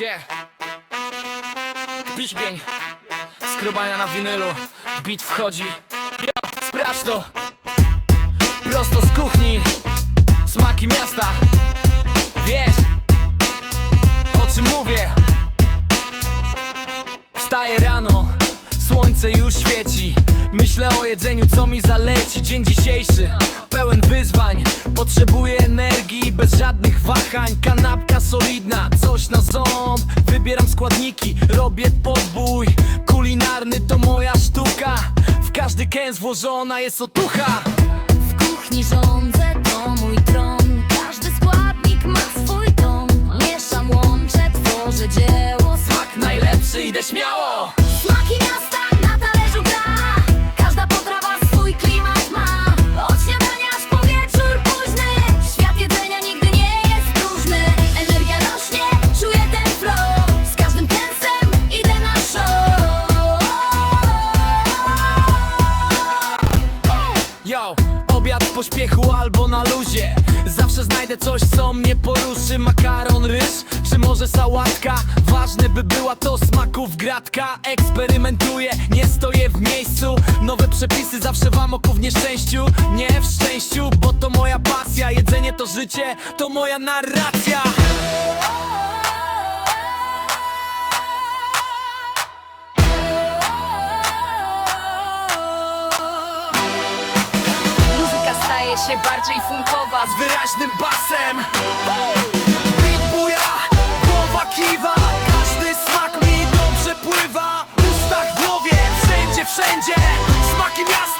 Yeah. Piśmień. Skrobania na winylu. Beat wchodzi. Yo, sprawdź to. Prosto z kuchni. Smaki miasta. Wiesz. O czym mówię. Wstaję rano, słońce już świeci Myślę o jedzeniu, co mi zaleci Dzień dzisiejszy, pełen wyzwań Potrzebuję energii, bez żadnych wahań Kanapka solidna, Robię podbój. Kulinarny to moja sztuka. W każdy kęs włożona jest otucha. W kuchni rządzę, to mój tron. Każdy składnik ma swój ton Mieszam, łączę, tworzę dzieło. Smak najlepszy, idę śmiało. Smaki miasta obiad w pośpiechu albo na luzie. Zawsze znajdę coś, co mnie poruszy. Makaron, ryż, czy może sałatka? Ważne by była to smaków gratka. Eksperymentuję, nie stoję w miejscu. Nowe przepisy zawsze wam oku w nieszczęściu. Nie w szczęściu, bo to moja pasja. Jedzenie to życie, to moja narracja się bardziej funkowa z wyraźnym basem. Beat buja, głowa kiwa Każdy smak mi dobrze pływa. W ustach, głowie, wszędzie, wszędzie Smaki miasta